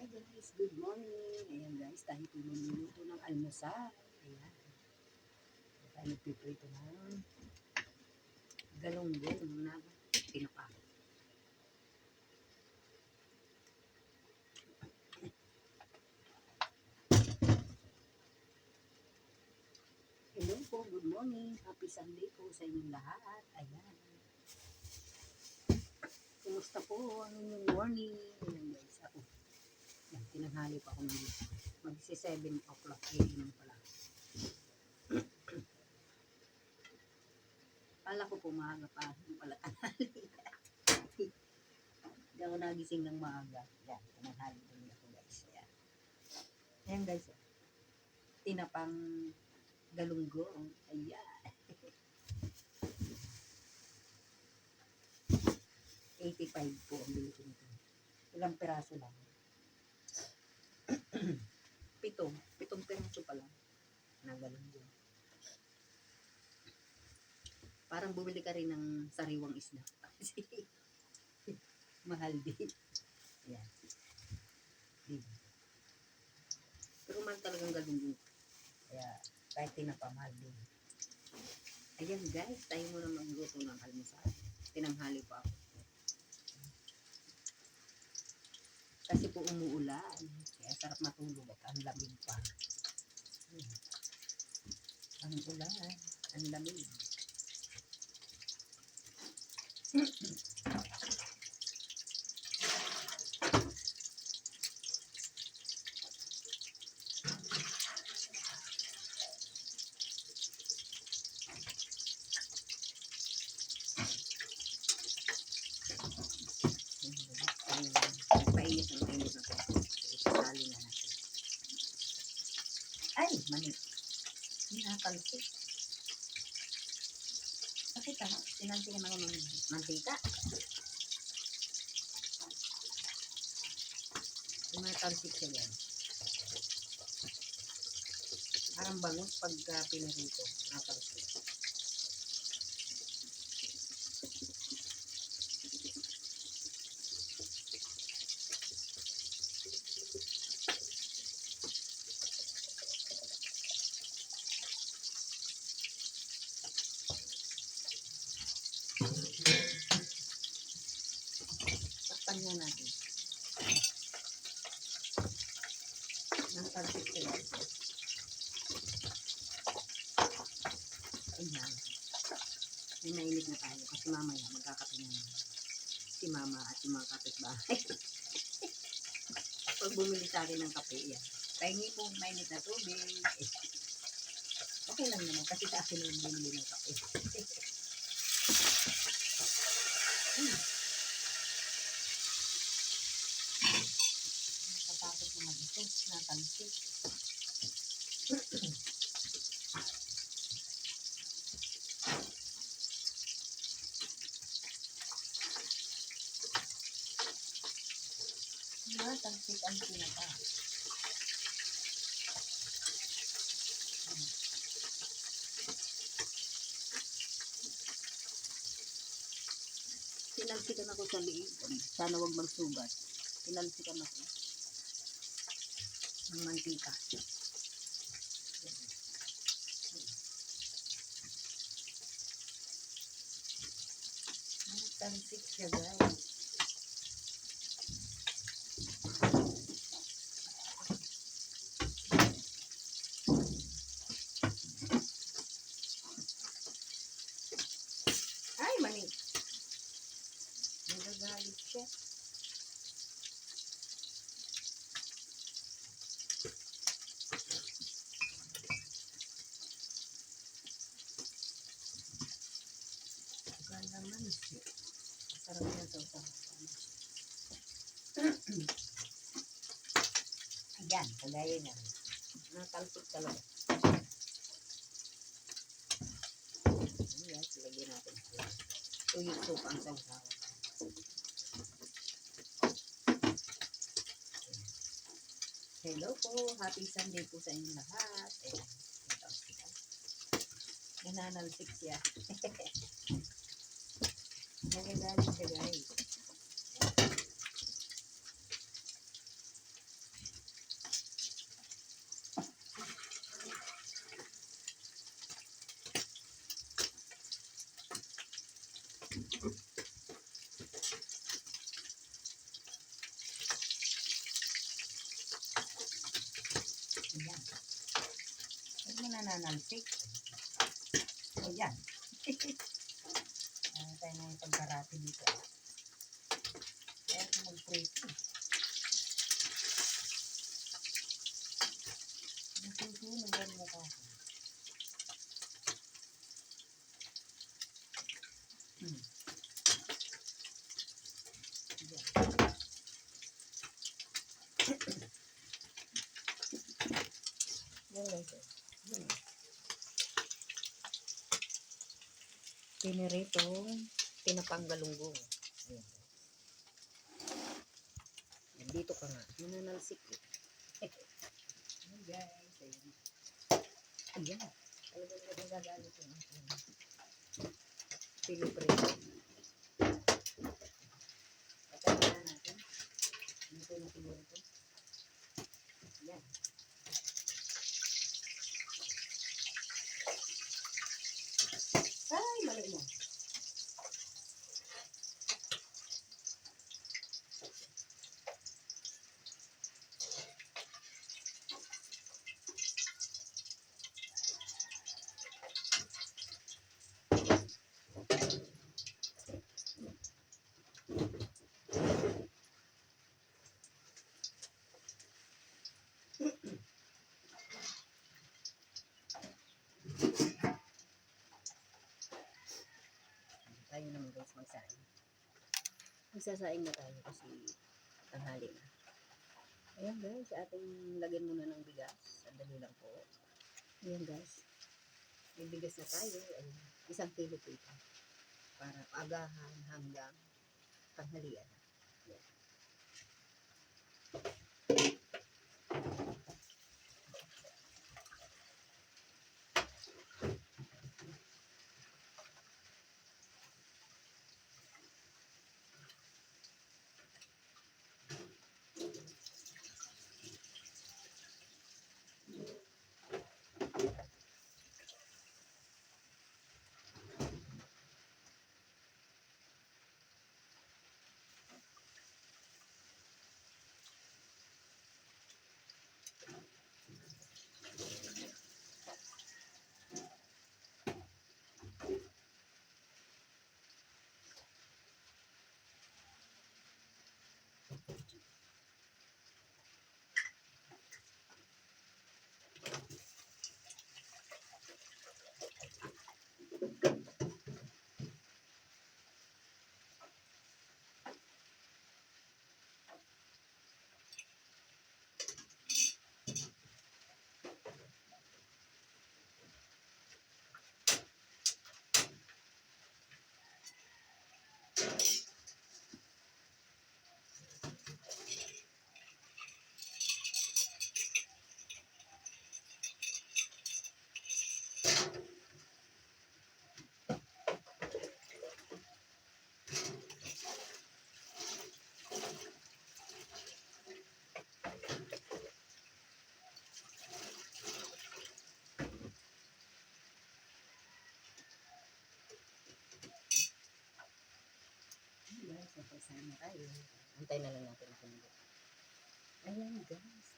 Hi guys, good morning. Ayan guys, tayo po magluluto ng almusal. Ayan. Tayo nagpiprito ng galunggong na tinapa. Hello po, good morning. Happy Sunday po sa inyong lahat. Ayan. Kumusta po ang inyong morning? Ayan guys, ako. Yan, tinanghali pa ako ng magsi 7 o'clock AM pala. Kala ko po maaga pa. Yung pala tanghali. Hindi ako nagising ng maaga. Yan, tinanghali ko ako guys. Yan. Ayan guys. Tinapang galunggong. Ayan. 85 po ang bili ko. Ilang peraso lang. Pito. Pitong peraso pa lang. Na galunggong. Parang bumili ka rin ng sariwang isda. Mahal din. Diba? Pero mahal talagang galunggong. Kaya kahit tinapamahal din. Ayan guys, tayo muna magluto ng almusal. Tinanghali pa ako. Kasi po umuulan. Sarap matulog at ang lamig pa. Hmm. Ang ulan, ang lamig. Painit ang painit na po. Isasali na natin. Ay, mani. Hinatalsik. Bakit ah? Sinansikan ako ng mantika. Tumatalsik siya yan. Parang bangus pagka pinarito. Natalsik. Mainit na tayo kasi mamaya magkakape na si mama at yung mga kapitbahay. Pag bumili sa akin ng kape, yan. Pahingi po mainit na tubig. Okay lang naman kasi sa akin yung bumili ng kape. hmm. Nakatapos naman ito. Natalsik. Natalsik ang pinaka. Sinalsikan ako sa liig. Sana wag magsugat. Sinalsikan ako. Ng mantika. Tansik siya guys. Ay, mani. Nagagalit siya. Saka naman siya. Niya sa usapan. Ayan, kagaya niya. Natalpik talaga. Ayan, lagyan natin. Tuyok soup ang sausawan. Hello po. Happy Sunday po sa inyong lahat. Ayan. Ito, ito. Nananalsik siya. Nagagalit siya guys. Ayan. Huwag mo nananamsik. Ayan. Ayan. tayo yung pagkarati dito. Kaya mag-prito. Nasusunog ang ko. Hmm. Yan. Yan lang siya. Yan. Piniritong pinapanggalunggong. Ayan. Yan, dito ka nga. Nananalsik eh. Ayan guys. Ayan. Ayan. Talagang nagagalit yung aking piniprito. Patayin na natin. Dito na siguro ito. Ayan. Ay, mali mo. Guys magsaing. Magsasaing na tayo kasi tanghali na. Ayan guys, ating lagyan muna ng bigas. Sandali lang po. Ayan guys. May bigas na tayo. Ayan. Isang kilo po ito. Para agahan hanggang tanghalian. Ayan. Na tayo. Antay na lang natin ang kumulo. Ayan guys.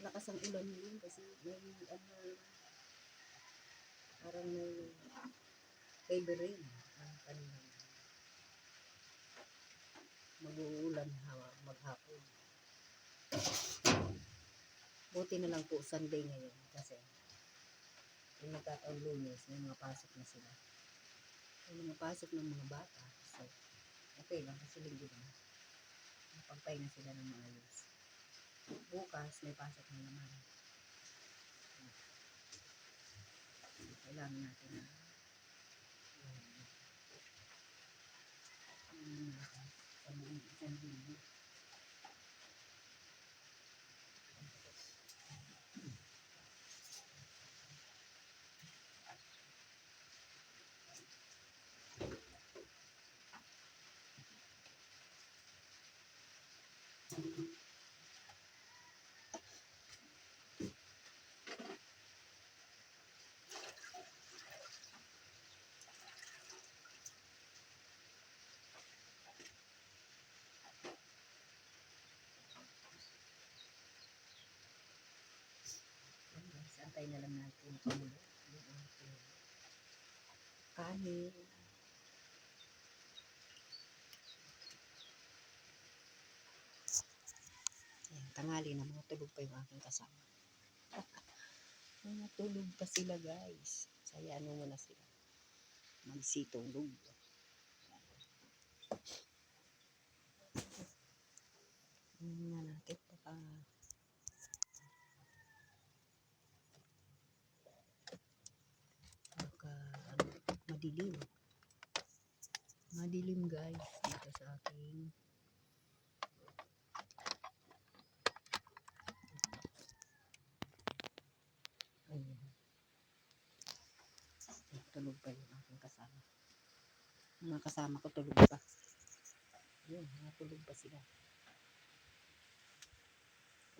Malakas ang ulan ngayon kasi may ano, parang may heavy rain ang kanilang mag-uulan ha- maghapon. Buti na lang po Sunday ngayon kasi yung nagkataon lunes, may mga pasok na sila. May mga pasok ng mga bata. So, okay lang kasi linggo na. Napagpahinga sila ng maayos. Bukas, may pasok na naman. Kailangan natin na um, mga isang linggo. Hinihintay na lang natin kumulo. Yung ating kanin. Ayan, tangali na mga tulog pa yung aking kasama. mga tulog pa sila guys. Saya ano muna sila. Magsitulog. Ano na natin baka baka ano, madilim. Madilim guys dito sa aking Ayan. Ay, tulog pa yung aking kasama. Mga kasama ko tulog pa. Yun, mga tulog pa sila.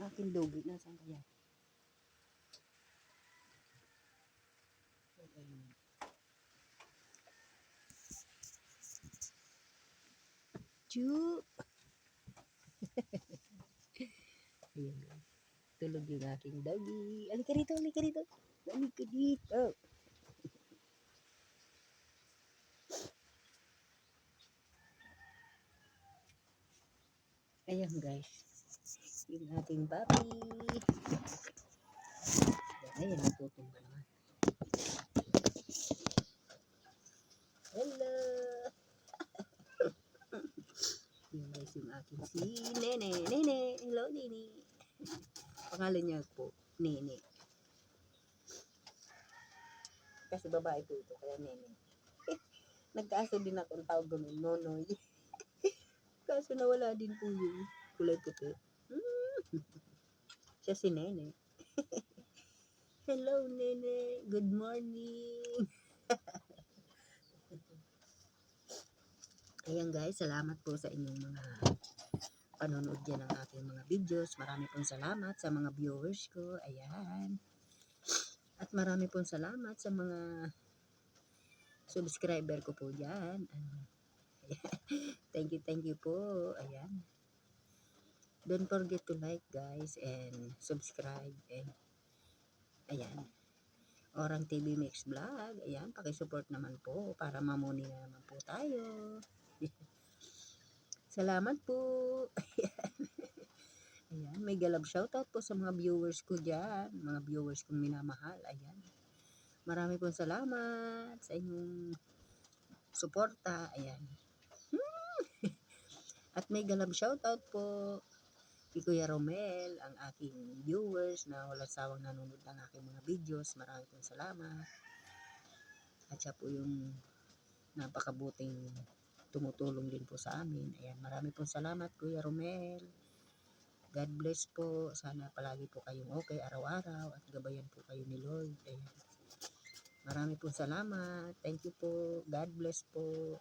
Aking dogi, nasaan kaya? Ayun. Chu! Tulog yung aking doggy. Alika rito, alika rito. Alika dito. Ayan guys. Yung ating papi. Ayan, natutumba naman. Hello! Guys yung si Nene. Nene! Hello, Nene! Pangalan niya po, Nene. Kasi babae po ito, kaya Nene. Nagkaaso din ako ang tawag ganun, Nonoy. Kaso nawala din po yung kulay puti. Mm. Siya si Nene. Hello, Nene. Good morning. Ayan guys, salamat po sa inyong mga panonood dyan ng aking mga videos. Marami pong salamat sa mga viewers ko. Ayan. At marami pong salamat sa mga subscriber ko po dyan. Ano, thank you, thank you po. Ayan. Don't forget to like guys and subscribe and ayan. Orang TV Mix Vlog. Ayan, pakisupport naman po para mamuni na naman po tayo. Salamat po. Ayan, may galab shoutout po sa mga viewers ko dyan. Mga viewers kong minamahal. Ayan. Marami pong salamat sa inyong suporta. Ayan. At may galab shoutout po kay Kuya Romel, ang aking viewers na walang sawang nanonood ng aking mga videos. Marami pong salamat. At siya po yung napakabuting tumutulong din po sa amin. Ayan, marami pong salamat Kuya Romel. God bless po. Sana palagi po kayong okay araw-araw at gabayan po kayo ni Lord. Ayan. Marami pong salamat. Thank you po. God bless po.